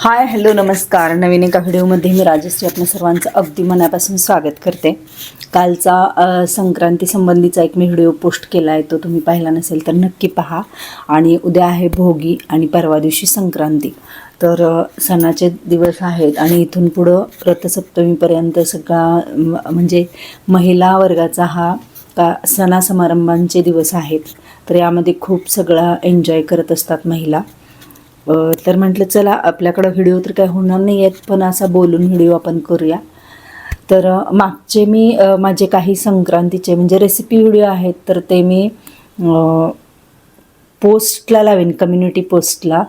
Hi hello नमस्कार. नवीन एका व्हिडिओमध्ये मी राजश्री आपल्या सर्वांचं अगदी मनापासून स्वागत करते. कालचा संक्रांती संबंधीचा एक मी व्हिडिओ पोस्ट केला आहे तो तुम्ही पाहिला नसेल तर नक्की पहा. आणि उद्या आहे भोगी आणि परवा दिवशी संक्रांती. तर सणाचे दिवस आहेत आणि इथून पुढं रथसप्तमीपर्यंत सगळा म्हणजे महिला वर्गाचा हा का सणासमारंभांचे दिवस आहेत. तर यामध्ये खूप सगळा एन्जॉय करत असतात महिला. तर म्हटलं चला आपल्याकडं व्हिडिओ तर काय होणार नाही आहेत पण असा बोलून व्हिडिओ आपण करूया. तर मागचे मी माझे काही संक्रांतीचे म्हणजे रेसिपी व्हिडिओ आहेत तर ते मी पोस्टला लावीन कम्युनिटी पोस्टला.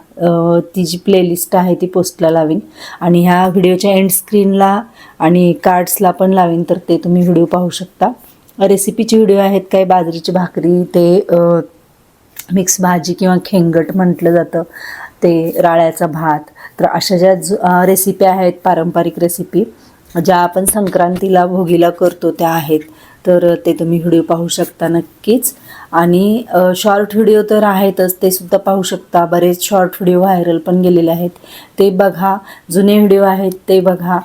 ती जी प्लेलिस्ट आहे ती पोस्टला लावीन. आणि ह्या व्हिडिओच्या एंड स्क्रीनला आणि कार्ड्सला पण लावीन तर ते तुम्ही व्हिडिओ पाहू शकता. रेसिपीचे व्हिडिओ आहेत काय बाजरीची भाकरी ते मिक्स भाजी किंवा खेंगट म्हटलं जातं. ते राळ्याचा भात. तर अशा ज्या जु रेसिपी आहेत पारंपरिक रेसिपी ज्या आपण संक्रांतीला भोगीला करतो त्या आहेत. तर ते तुम्ही व्हिडिओ पाहू शकता नक्कीच. आणि शॉर्ट व्हिडिओ तर आहेतच ते सुद्धा पाहू शकता. बरेच शॉर्ट व्हिडिओ व्हायरल पण गेलेले आहेत. ते बघा. जुने व्हिडिओ आहेत ते बघा.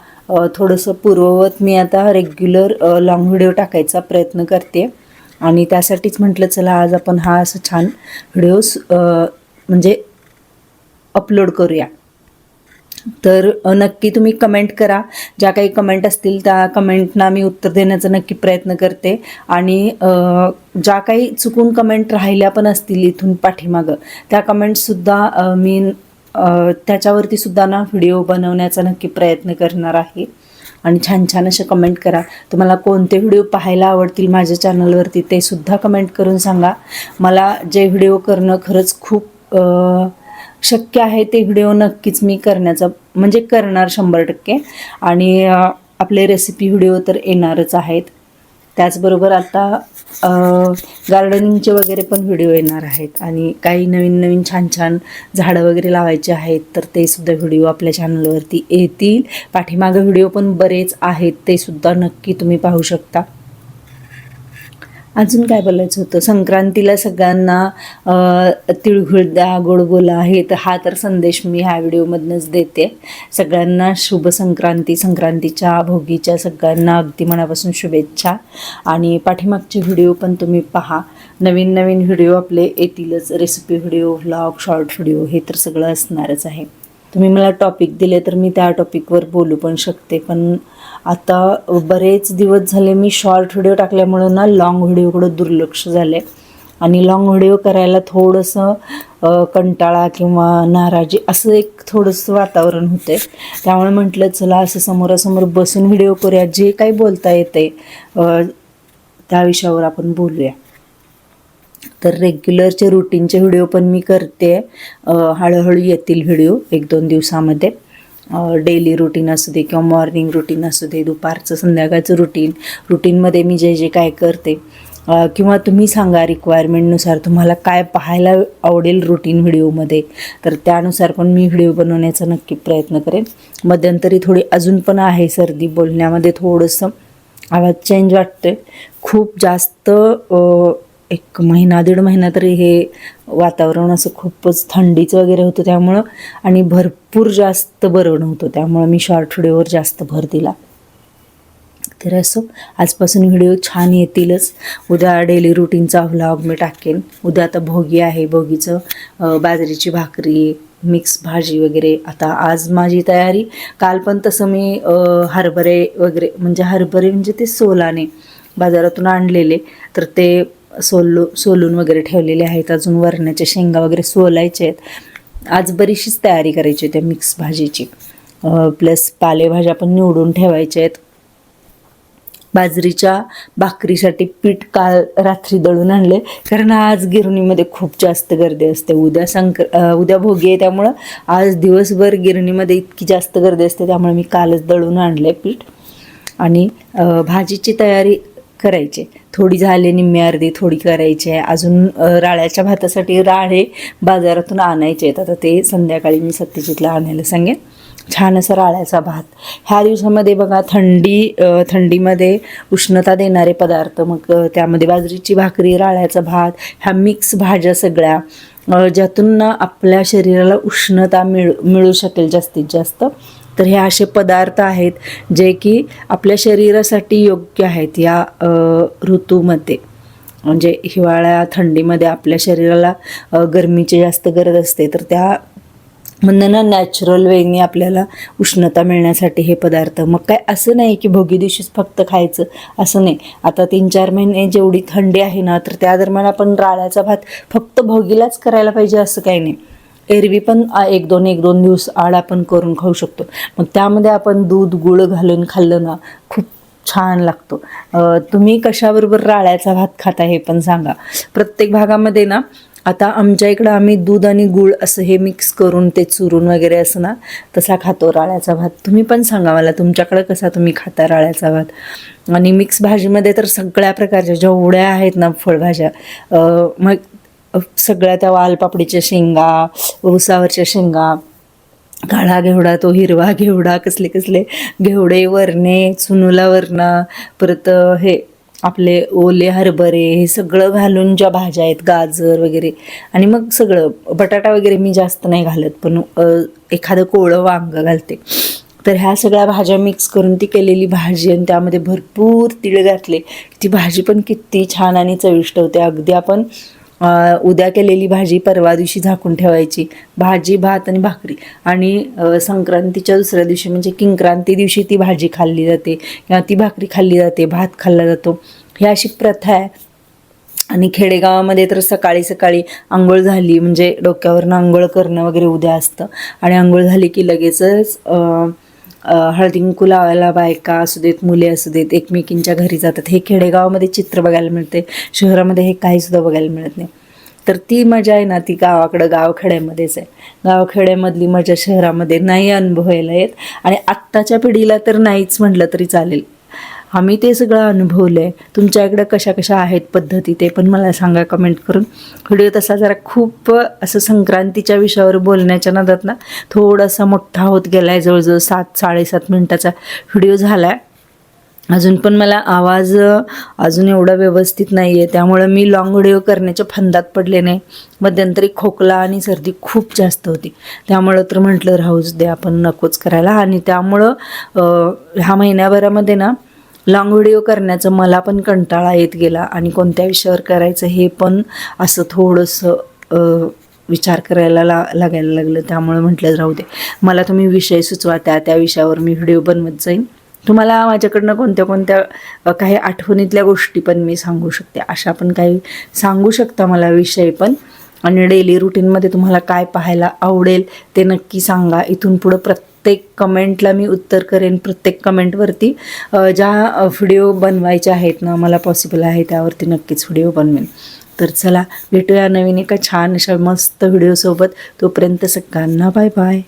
थोडंसं पूर्ववत मी आता रेग्युलर लॉंग व्हिडिओ टाकायचा प्रयत्न करते. आणि त्यासाठीच म्हटलं चला आज आपण हा असं छान व्हिडिओज म्हणजे अपलोड करूया. तर नक्की तुम्ही कमेंट करा. ज्या काही कमेंट असतील त्या कमेंटना मी उत्तर देण्याचा नक्की प्रयत्न करते. आणि ज्या काही चुकून कमेंट राहिल्या पण असतील इथून पाठीमागं त्या कमेंटसुद्धा मी त्याच्यावरती सुद्धा ना व्हिडिओ बनवण्याचा नक्की प्रयत्न करणार आहे. आणि छान छान असे कमेंट करा. तुम्हाला कोणते व्हिडिओ पाहायला आवडतील माझ्या चॅनलवरती ते सुद्धा कमेंट करून सांगा. मला जे व्हिडिओ करणं खरंच खूप शक्य आहे ते व्हिडिओ नक्कीच मी करण्याचा म्हणजे करणार शंभर टक्के. आणि आपले रेसिपी व्हिडिओ तर येणारच आहेत. त्याचबरोबर आता गार्डनिंगचे वगैरे पण व्हिडिओ येणार आहेत. आणि काही नवीन नवीन छान छान झाडं वगैरे लावायचे आहेत तर ते सुद्धा व्हिडिओ आपल्या चॅनलवरती येतील. पाठीमागं व्हिडिओ पण बरेच आहेत ते सुद्धा नक्की तुम्ही पाहू शकता. अजून काय बोलायचं होतं? संक्रांतीला सगळ्यांना तिळगुळ द्या गोड बोला हे तर हा तर संदेश मी ह्या व्हिडिओमधनंच देते. सगळ्यांना शुभ संक्रांती संक्रांतीच्या भोगीच्या सगळ्यांना अगदी मनापासून शुभेच्छा. आणि पाठीमागचे व्हिडिओ पण तुम्ही पहा. नवीन नवीन व्हिडिओ आपले येतीलच. Recipe video vlog short video हे तर सगळं असणारच आहे. तुम्ही मला टॉपिक दिले तर मी त्या टॉपिकवर बोलू पण शकते. पण आता बरेच दिवस झाले मी शॉर्ट व्हिडिओ टाकल्यामुळं ना लॉंग व्हिडिओकडं दुर्लक्ष झालं आहे आणि लॉंग व्हिडिओ करायला थोडंसं कंटाळा किंवा नाराजी असं एक थोडंसं वातावरण होते त्यामुळे म्हटलं चला असं समोरासमोर बसून व्हिडिओ करूया. जे काही बोलता येते त्या विषयावर आपण बोलूया. तर रेग्युलरचे रुटीनचे व्हिडिओ पण मी करते. हळूहळू येतील व्हिडिओ एक दोन दिवसामध्ये. डेली रुटीन असू दे किंवा मॉर्निंग रुटीन असू दे दुपारचं संध्याकाळचं रुटीन रुटीनमध्ये मी जे जे काय करते किंवा तुम्ही सांगा रिक्वायरमेंटनुसार तुम्हाला काय पाहायला आवडेल रुटीन व्हिडिओमध्ये तर त्यानुसार पण मी व्हिडिओ बनवण्याचा नक्की प्रयत्न करेन. मध्यंतरी थोडी अजून पण आहे सर्दी बोलण्यामध्ये थोडंसं आवाज चेंज वाटतोय. खूप जास्त एक महिना दीड महिना तरी हे वातावरण असं खूपच थंडीचं वगैरे होतं त्यामुळं. आणि भरपूर जास्त बरं नव्हतं त्यामुळं मी शॉर्ट व्हिडिओवर जास्त भर दिला. तर असो आजपासून व्हिडिओ छान येतीलच. उद्या डेली रुटीनचा व्लॉग मी टाकेन. उद्या आता भोगी आहे भोगीचं बाजरीची भाकरी मिक्स भाजी वगैरे. आता आज माझी तयारी काल पण तसं मी हरभरे वगैरे म्हणजे हरभरे म्हणजे ते सोलाने बाजारातून आणलेले. तर ते सोलू सोलून वगैरे ठेवलेले आहेत. अजून वरण्याच्या शेंगा वगैरे सोलायचे आहेत. आज बरीचशीच तयारी करायची त्या मिक्स भाजीची. प्लस पालेभाज्या पण निवडून ठेवायच्या आहेत. बाजरीच्या भाकरीसाठी पीठ काल रात्री दळून आणले. कारण आज गिरणीमध्ये खूप जास्त गर्दी असते. उद्या संक उद्या भोगी आहे त्यामुळं आज दिवसभर गिरणीमध्ये इतकी जास्त गर्दी असते. त्यामुळे मी कालच दळून आणले पीठ. आणि भाजीची तयारी करायची. थोडी झाली निम्मी अर्धी थोडी करायची. आहे अजून राळ्याच्या भातासाठी राळे बाजारातून आणायचे आहेत. आता ते संध्याकाळी मी सत्यजितला आणायला सांगेन. छान असा राळ्याचा भात. ह्या दिवसामध्ये बघा थंडी थंडीमध्ये उष्णता देणारे पदार्थ मग त्यामध्ये बाजरीची भाकरी राळ्याचा भात ह्या मिक्स भाज्या सगळ्या ज्यातून आपल्या शरीराला उष्णता मिळ मिळू शकेल जास्तीत जास्त. तर हे असे पदार्थ आहेत जे की आपल्या शरीरासाठी योग्य आहेत या ऋतूमध्ये. म्हणजे हिवाळ्या थंडीमध्ये आपल्या शरीराला गरमीची जास्त गरज असते. तर त्या म्हणणं ना नॅचरल वेनी आपल्याला उष्णता मिळण्यासाठी हे पदार्थ. मग काय असं नाही की भोगी दिवशीच फक्त खायचं असं नाही. आता तीन चार महिने जेवढी थंडी आहे ना तर त्या दरम्यान आपण राळ्याचा भात फक्त भोगीलाच करायला पाहिजे असं काही नाही. एरवी पण एक दोन एक दोन दिवस आड आपण करून खाऊ शकतो. मग त्यामध्ये आपण दूध गुळ घालून खाल्लं ना खूप छान लागतो. तुम्ही कशाबरोबर राळ्याचा भात खाता हे पण सांगा. प्रत्येक भागामध्ये ना आता आमच्या इकडं आम्ही दूध आणि गूळ असं हे मिक्स करून ते चुरून वगैरे असं ना तसा खातो राळ्याचा भात. तुम्ही पण सांगा मला तुमच्याकडं कसा तुम्ही खाता राळ्याचा भात? आणि मिक्स भाजीमध्ये तर सगळ्या प्रकारच्या जेवढ्या आहेत ना फळभाज्या मग सगळ्या त्या वालपापडीच्या शेंगा ऊसावरच्या शेंगा काळा घेवडा तो हिरवा घेवडा कसले कसले घेवडे वरणे चुनूला वरणा परत हे आपले ओले हरभरे हे सगळं घालून ज्या भाज्या आहेत गाजर वगैरे. आणि मग सगळं बटाटा वगैरे मी जास्त नाही घालत पण एखादं कोळं वांग घालते. तर ह्या सगळ्या भाज्या मिक्स करून ती केलेली भाजी आणि त्यामध्ये भरपूर तीळ घातले. ती भाजी पण किती छान आणि चविष्ट होते. अगदी आपण उद्या केलेली भाजी परवा दिवशी झाकून ठेवायची. भाजी भात आणि भाकरी. आणि संक्रांतीच्या दुसऱ्या दिवशी म्हणजे किंक्रांती दिवशी ती भाजी खाल्ली जाते किंवा ती भाकरी खाल्ली जाते भात खाल्ला जातो. ही अशी प्रथा आहे. आणि खेडेगावामध्ये तर सकाळी सकाळी आंघोळ झाली म्हणजे डोक्यावरनं आंघोळ करणं वगैरे उद्या असतं. आणि आंघोळ झाली की लगेचच हळदींकू हळदी लावायला बायका असू देत मुले असू देत एकमेकींच्या घरी जातात. हे खेडेगावामध्ये चित्र बघायला मिळते. शहरामध्ये हे काहीसुद्धा बघायला मिळत नाही. तर ती मजा आहे ना ती गावाकडं गावखेड्यामध्येच आहे. गावखेड्यामधली मजा शहरामध्ये नाही अनुभवायला येत. आणि आत्ताच्या पिढीला तर नाहीच म्हटलं तरी चालेल. आम्ही ते सगळं अनुभवलं आहे तुमच्या इकडं कशा कशा आहेत पद्धती ते पण मला सांगा कमेंट करून. व्हिडिओ तसा जरा खूप असं संक्रांतीच्या विषयावर बोलण्याच्या नादात ना थोडासा मोठा होत गेला आहे जवळजवळ सात साडेसात मिनटाचा व्हिडिओ झाला आहे अजून पण मला आवाज अजून एवढा व्यवस्थित नाही आहे त्यामुळं मी लॉंग व्हिडिओ करण्याच्या फंदात पडले नाही. मध्यंतरी खोकला आणि सर्दी खूप जास्त होती. त्यामुळं तर म्हटलं राहूच दे आपण नकोच करायला. आणि त्यामुळं ह्या महिन्याभरामध्ये ना लॉंग व्हिडिओ करण्याचं मला पण कंटाळा येत गेला आणि कोणत्या विषयावर करायचं हे पण असं थोडंसं विचार करायला ला लागायला लागलं. त्यामुळे म्हटलं राहू दे. मला तुम्ही विषय सुचवा. त्या त्या विषयावर मी व्हिडिओ बनवत जाईन. तुम्हाला माझ्याकडनं कोणत्या कोणत्या काही आठवणीतल्या गोष्टी पण मी सांगू शकते. अशा पण काही सांगू शकता मला विषय पण. आणि डेली रुटीनमध्ये तुम्हाला काय पाहायला आवडेल ते नक्की सांगा. इथून पुढं प्रत्येक कमेंटला मी उत्तर करेन प्रत्येक कमेंटवरती ज्या व्हिडिओ बनवायच्या आहेत ना मला पॉसिबल आहे त्यावरती नक्कीच व्हिडिओ बनवेन. तर चला भेटूया नवीन एका छान अशा मस्त व्हिडिओसोबत तोपर्यंत सगळ्यांना बाय बाय